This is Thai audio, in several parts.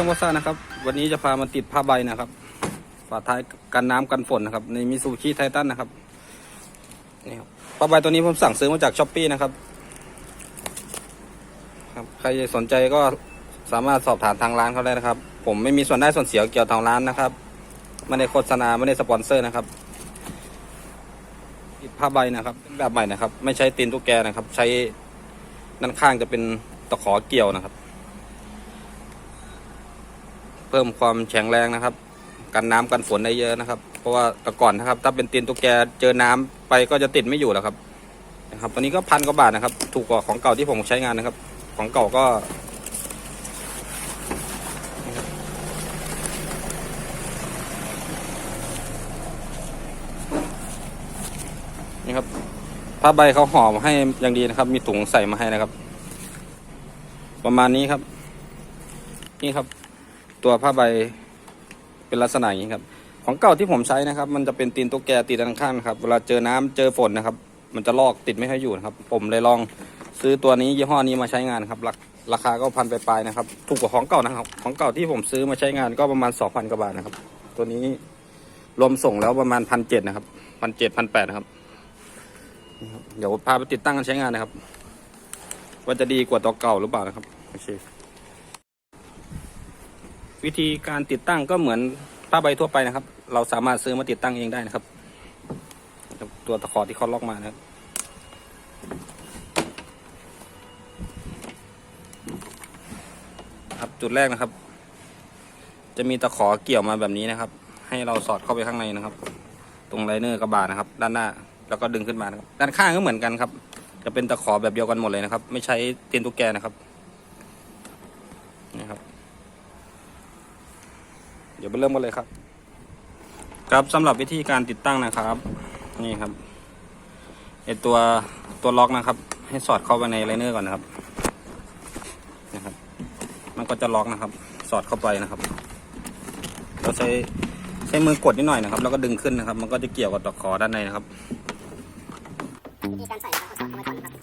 ช่างวัสานะครับ วันนี้จะพามาติดผ้าใบนะครับฝาท้ายกันน้ำกันฝนนะครับ ในมิซูชิไททันนะครับนี่ครับผ้าใบตัวนี้ผมสั่งซื้อมาจากช้อปปี้นะครับครับ ใครสนใจก็สามารถสอบถามทางร้านเขาได้นะครับ ผมไม่มีส่วนได้ส่วนเสียเกี่ยวกับทางร้านนะครับไม่ได้โฆษณาไม่ได้สปอนเซอร์นะครับติดผ้าใบนะครับเป็นแบบใหม่นะครับ ไม่ใช้ตีนตุ๊กแกนะครับ ใช้ด้านข้างจะเป็นตะขอเกี่ยวนะครับ เพิ่มความแข็งแรงนะครับ กันน้ำกันฝนได้เยอะนะครับ เพราะว่าแต่ก่อนนะครับ ถ้าเป็นตีนตุ๊กแกเจอน้ำไปก็จะติดไม่อยู่แล้วครับนะครับตัวนี้ก็พันกว่าบาทนะครับ ถูกกว่าของเก่าที่ผมใช้งานนะครับ ของเก่าก็นี่ครับผ้าใบเขาห่อมาให้อย่างดีนะครับ มีถุงใส่มาให้นะครับ ประมาณนี้ครับ นี่ครับ ตัวผ้าใบเป็นลักษณะอย่างนี้ครับ ของเก่าที่ผมใช้นะครับ มันจะเป็นตีนตุ๊กแกตีด้านข้างนครับ เวลาเจอน้ำเจอฝนนะครับ มันจะลอกติดไม่ให้อยู่นะครับ ผมเลยลองซื้อตัวนี้ยี่ห้อนี้มาใช้งานครับราราคาก็พันปลายนะครับ ถูกกว่าของเก่านะครับ ของเก่าที่ผมซื้อมาใช้งานก็ประมาณสองพันกว่าบาทนะครับ ตัวนี้รวมส่งแล้วประมาณพันเจ็ดนะครับพันเจ็ดพันแปดนะครับนี่ครับเดี๋ยวพาไปติดตั้งกันใช้งานนะครับ ว่าจะดีกว่าตัวเก่าหรือเปล่านะครับ โอเค วิธีการติดตั้งก็เหมือนผ้าใบทั่วไปนะครับ เราสามารถซื้อมาติดตั้งเองได้นะครับ ตัวตะขอที่เขาล็อกมานะครับครับจุดแรกนะครับ จะมีตะขอเกี่ยวมาแบบนี้นะครับ ให้เราสอดเข้าไปข้างในนะครับ ตรงไลเนอร์กระบะนะครับ ด้านหน้าแล้วก็ดึงขึ้นมานะครับ ด้านข้างก็เหมือนกันครับ จะเป็นตะขอแบบเดียวกันหมดเลยนะครับ ไม่ใช้ตีนตุ๊กแกนะครับนี่ครับ เดี๋ยวไปเริ่มกันเลยครับ ครับสำหรับวิธีการติดตั้งนะครับ นี่ครับไอตัวตัวล็อกนะครับ ให้สอดเข้าไปในไลเนอร์ก่อนนะครับนะครับ มันก็จะล็อกนะครับ สอดเข้าไปนะครับ เราใช้ใช้มือกดนิดหน่อยนะครับ แล้วก็ดึงขึ้นนะครับ มันก็จะเกี่ยวกับตะขอด้านในนะครับวิธีการใส่นะครับก็สอดเข้าไปก่อนนะครับ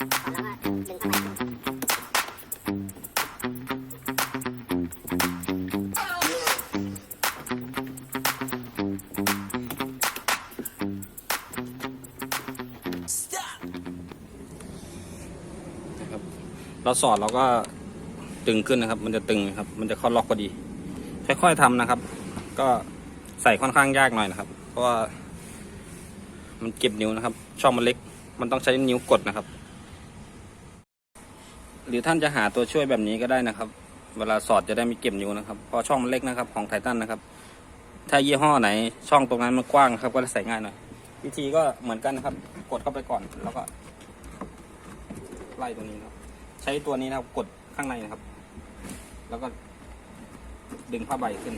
เราสอดเราก็ดึงขึ้นนะครับ มันจะตึงครับ มันจะเข้าล็อกพอดี ค่อยๆทำนะครับ ก็ใส่ค่อนข้างยากหน่อยนะครับ เพราะว่า มันเก็บนิ้วนะครับ ช่องมันเล็ก มันต้องใช้นิ้วกดนะครับ หรือท่านจะหาตัวช่วยแบบนี้ก็ได้นะครับ เวลาสอดจะได้ไม่เก็บนิ้วนะครับ เพราะช่องมันเล็กนะครับ ของไททันนะครับ ถ้ายี่ห้อไหน ช่องตรงนั้นมันกว้างครับ ก็จะใส่ง่ายหน่อย วิธีก็เหมือนกันนะครับ กดเข้าไปก่อน แล้วก็ไล่ตรงนี้นะครับ ช้ตัวนี้นะครับ กดข้างในนะครับ แล้วก็ดึงผ้าใบขึ้น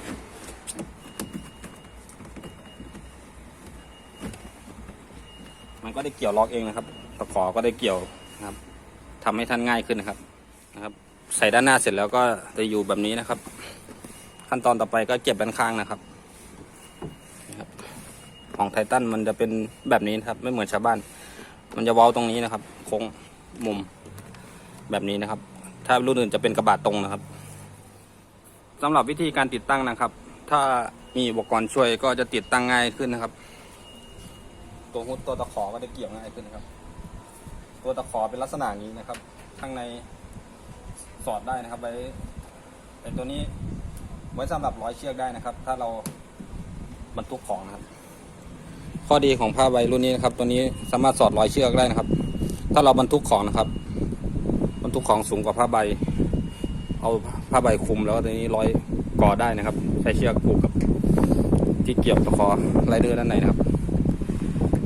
มันก็ได้เกี่ยวล็อกเองนะครับ ตะขอก็ได้เกี่ยวนะครับทำให้ท่านง่ายขึ้นนะครับนะครับ ใส่ด้านหน้าเสร็จแล้วก็จะอยู่แบบนี้นะครับ ขั้นตอนต่อไปก็เก็บด้านข้างนะครับนะครับของไททันมันจะเป็นแบบนี้นครับ ไม่เหมือนชาวบ้าน มันจะเว้าตรงนี้นะครับ โค้งมุม แบบนี้นะครับ ถ้ารุ่นอื่นจะเป็นกระบะตรงนะครับสำหรับวิธีการติดตั้งนะครับ ถ้ามีอุปกรณ์ช่วยก็จะติดตั้งง่ายขึ้นนะครับ ตัวฮุดตัวตะขอก็จะเกี่ยวง่ายขึ้นนะครับ ตัวตะขอเป็นลักษณะนี้นะครับ ข้างในสอดได้นะครับไว้เป็นตัวนี้ไว้สำหรับร้อยเชือกได้นะครับ ถ้าเราบรรทุกของนะครับ ข้อดีของผ้าใบรุ่นนี้นะครับ ตัวนี้สามารถสอดร้อยเชือกได้นะครับ ถ้าเราบรรทุกของนะครับ บรรทุกของสูงกว่าผ้าใบ เอาผ้าใบคลุมแล้วตัวนี้ร้อยก่อได้นะครับ ใช้เชือกผูกกับที่เกี่ยวตะขอไรเดอร์ด้านในนะครับ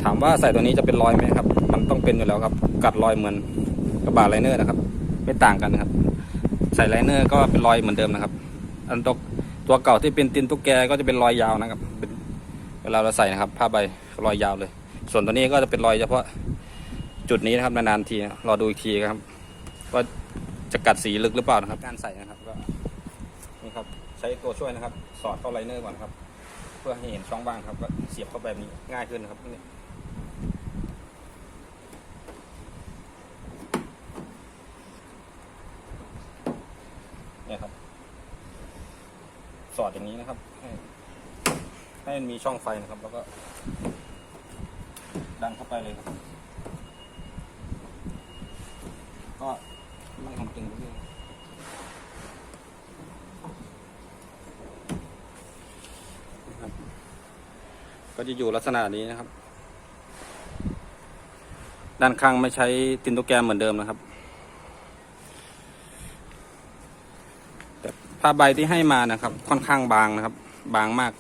ถามว่าใส่ตัวนี้จะเป็นรอยไหมครับ มันต้องเป็นอยู่แล้วครับ กัดรอยเหมือนกระบะไรเนอร์นะครับ ไม่ต่างกันนะครับ ใส่ไรเนอร์ก็เป็นรอยเหมือนเดิมนะครับ อันตัวตัวเก่าที่เป็นตินตุ๊กแกก็จะเป็นรอยยาวนะครับ เป็นเวลาเราใส่นะครับ ผ้าใบรอยยาวเลย ส่วนตัวนี้ก็จะเป็นรอยเฉพาะจุดนี้นะครับนานๆทีรอดูอีกทีครับ จะกัดสีลึกหรือเปล่านะครับ การใส่นะครับก็นี่ครับใช้ตัวช่วยนะครับ สอดเข้าไลเนอร์ก่อนครับ เพื่อให้เห็นช่องว่างครับก็เสียบเข้าไปแบบนี้ง่ายขึ้นครับนี่เนี่ยครับอดอย่างนี้นะครับ ให้ให้มันมีช่องไฟนะครับ แล้วก็ดันเข้าไปเลยครับ ก็ไม่ของตึงไปเรื่อยนะครับก็ จะอยู่ลักษณะนี้นะครับ ด้านข้างไม่ใช้ตินโตแกรมเหมือนเดิมนะครับแต่ผ้าใบที่ให้มานะครับ ค่อนข้างบางนะครับ บางมาก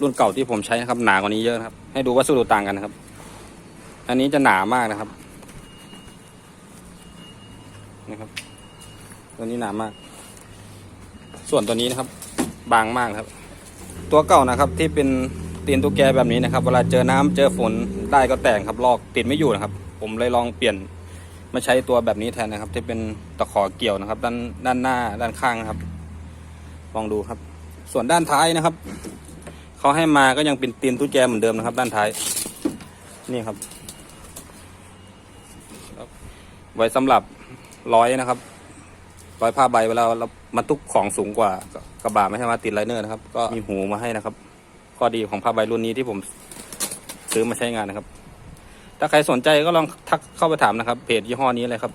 รุ่นเก่าที่ผมใช้นะครับ หนากว่านี้เยอะนะครับ ให้ดูวัสดุต่างกันนะครับ อันนี้จะหนามากนะครับ นะครับ ตัวนี้หนามาก ส่วนตัวนี้นะครับ บางมากครับ ตัวเก่านะครับที่เป็น ตีนตุ๊กแกแบบนี้นะครับ เวลาเจอน้ำเจอฝนได้ก็แตกครับลอกติดไม่อยู่นะครับ ผมเลยลองเปลี่ยนมาใช้ตัวแบบนี้แทนนะครับ ที่เป็นตะขอเกี่ยวนะครับ ด้านด้านหน้าด้านข้างนะครับ ลองดูครับ ส่วนด้านท้ายนะครับเขาให้มาก็ยังเป็นตีนตุ๊กแกเหมือนเดิมนะครับ ด้านท้าย นี่ครับ ไว้สำหรับร้อยนะครับร้อยผ้าใบเวลาเรามาตุกของสูงกว่ากระบะไม่ใช่มาติดไลเนอร์นะครับ ก็มีหูมาให้นะครับ ข้อดีของผ้าใบรุ่นนี้ที่ผมซื้อมาใช้งานนะครับ ถ้าใครสนใจก็ลองทักเข้าไปถามนะครับ เพจยี่ห้อนี้เลยครับ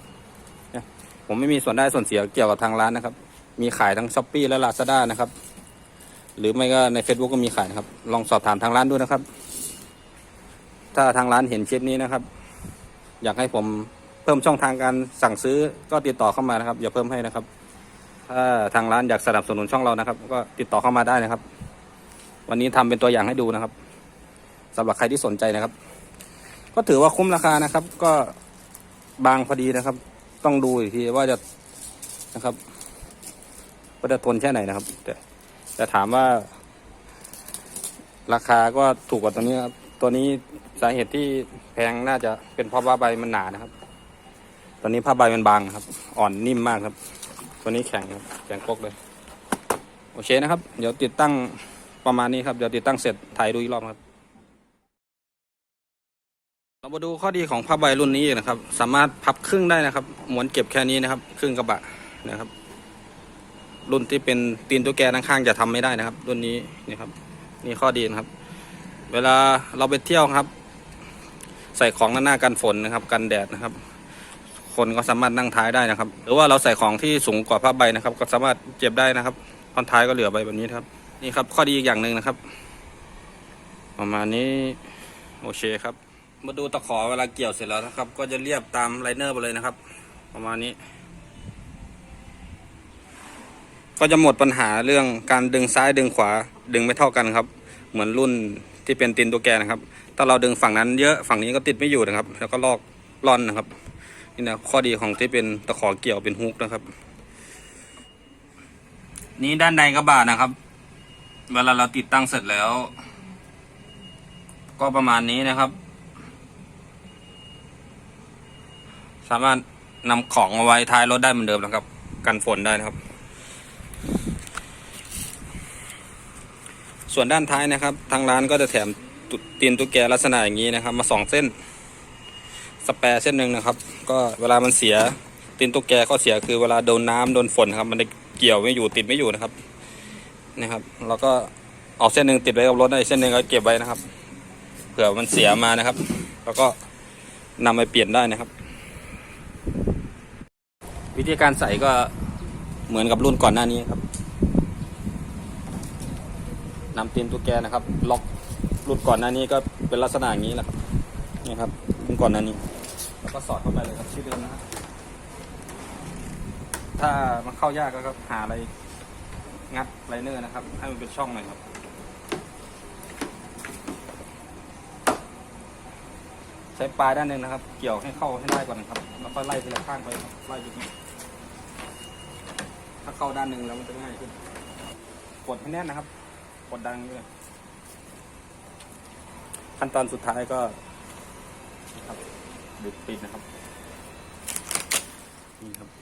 ผมไม่มีส่วนได้ส่วนเสียเกี่ยวกับทางร้านนะครับ มีขายทั้งช้อปปีและลาซาด้านะครับ หรือไม่ก็ใน Facebook ก็มีขายนะครับ ลองสอบถามทางร้านดูนะครับ ถ้าทางร้านเห็นคลิปนี้นะครับ อยากให้ผมเพิ่มช่องทางการสั่งซื้อก็ติดต่อเข้ามานะครับ อย่าเพิ่มให้นะครับ ถ้าทางร้านอยากสนับสนุนช่องเรานะครับ ก็ติดต่อเข้ามาได้นะครับ วันนี้ทำเป็นตัวอย่างให้ดูนะครับสำหรับใครที่สนใจนะครับ ก็ถือว่าคุ้มราคานะครับ ก็บางพอดีนะครับ ต้องดูอีกทีว่าจะนะครับว่าจะทนแค่ไหนนะครับ แต่แต่ถามว่า ราคาก็ถูกกว่าตัวนี้ครับ ตัวนี้สาเหตุที่แพงน่าจะเป็นเพราะว่าใบมันหนานะครับ ตอนนี้ผ้าใบมันบางครับ อ่อนนิ่มมากครับ ตัวนี้แข็งครับแข็งปกเลย โอเคนะครับ เดี๋ยวติดตั้ง ประมาณนี้ครับเดี๋ยวติดตั้งเสร็จถ่ายดูอีกรอบครับ เรามาดูข้อดีของผ้าใบรุ่นนี้นะครับ สามารถพับครึ่งได้นะครับม้วนเก็บแค่นี้นะครับ ครึ่งกระบะนะครับ รุ่นที่เป็นตีนตัวแกด้านข้างจะทำไม่ได้นะครับ รุ่นนี้นี่ครับนี่ข้อดีนะครับ เวลาเราไปเที่ยวครับ ใส่ของด้าหน้ากันฝนนะครับ กันแดดนะครับคนก็สามารถนั่งท้ายได้นะครับ หรือว่าเราใส่ของที่สูงกว่าผ้าใบนะครับ ก็สามารถเจ็บได้นะครับตอนท้ายก็เหลือใบแบบนี้ครับ นี่ครับข้อดีอีกอย่างหนึ่งนะครับ ประมาณนี้โอเคครับ มาดูตะขอเวลาเกี่ยวเสร็จแล้วนะครับ ก็จะเรียบตามไลเนอร์ไปเลยนะครับ ประมาณนี้ ก็จะหมดปัญหาเรื่องการดึงซ้ายดึงขวาดึงไม่เท่ากันครับ เหมือนรุ่นที่เป็นตินตัวแกนะครับถ้าเราดึงฝั่งนั้นเยอะฝั่งนี้ก็ติดไม่อยู่นะครับ แล้วก็ลอกล่อนนะครับนี่นะข้อดีของที่เป็นตะขอเกี่ยวเป็นฮุกนะครับ นี่ด้านในกระบะนะครับ เวลาเราติดตั้งเสร็จแล้ว ก็ประมาณนี้นะครับ สามารถนำของมาไว้ท้ายรถได้เหมือนเดิมนะครับ กันฝนได้นะครับ ส่วนด้านท้ายนะครับ ทางร้านก็จะแถมตีนตุ๊กแกลักษณะอย่างนี้นะครับ มาสองเส้น สแปร์เส้นหนึ่งนะครับ ก็เวลามันเสียตีนตุ๊กแกก็เสียคือเวลาโดนน้ำโดนฝนครับ มันจะเกี่ยวไม่อยู่ติดไม่อยู่นะครับ นะครับเราก็เอาเส้นหนึ่งติดไว้กับรถได้เส้นหนึ่งก็เก็บไว้นะครับ เผื่อมันเสียมานะครับ แล้วก็นำไปเปลี่ยนได้นะครับ วิธีการใส่ก็เหมือนกับรุ่นก่อนหน้านี้ครับนำตีนตุ๊กแกนะครับ ล็อกรุ่นก่อนหน้านี้ก็เป็นลักษณะอย่างนี้แหละครับนี่ครับรุ่นก่อนหน้านี้ แล้วก็สอดเข้าไปเลยครับที่เดิมนะครับถ้ามันเข้ายากก็หาอะไร งัดไลเนอร์นะครับ ให้มันเป็นช่องหน่อยครับใช้ปลายด้านหนึ่งนะครับ เกี่ยวให้เข้าให้ได้ก่อนนะครับ แล้วก็ไล่ทีละข้างไปไล่อย่างนี้ถ้าเข้าด้านหนึ่งแล้วมันจะง่ายขึ้น กดให้แน่นนะครับ กดดังนี้เลยขั้นตอนสุดท้ายก็นะครับดึกปิดนะครับนี่ครับ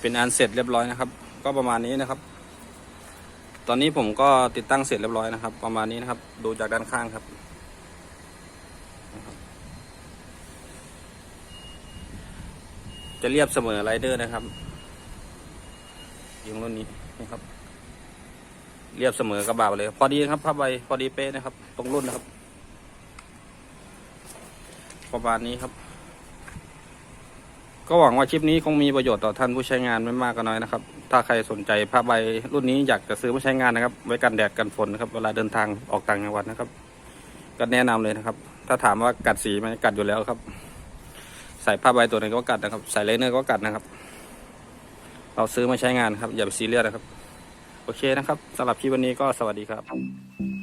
เป็นอันเสร็จเรียบร้อยนะครับ ก็ประมาณนี้นะครับ ตอนนี้ผมก็ติดตั้งเสร็จเรียบร้อยนะครับ ประมาณนี้นะครับ ดูจากด้านข้างครับ จะเรียบเสมอไรเดอร์นะครับยิงรุ่นนี้นะครับ เรียบเสมอกระบะไปเลย พอดีครับผ้าใบพอดีเป๊ะนะครับ ตรงรุ่นนะครับ ประมาณนี้ครับ ก็หวังว่าคลิปนี้คงมีประโยชน์ต่อท่านผู้ใช้งานไม่มากก็น้อยนะครับ ถ้าใครสนใจผ้าใบรุ่นนี้อยากจะซื้อมาใช้งานนะครับ ไว้กันแดดกันฝนนะครับ เวลาเดินทางออกต่างจังหวัดนะครับ ก็แนะนำเลยนะครับ ถ้าถามว่ากัดสีไหมกัดอยู่แล้วครับ ใส่ผ้าใบตัวไหนก็กัดนะครับ ใส่เลเนอร์ก็กัดนะครับ เราซื้อมาใช้งานครับ อย่าไปซีเรียสนะครับ โอเคนะครับสำหรับคลิปวันนี้ก็สวัสดีครับ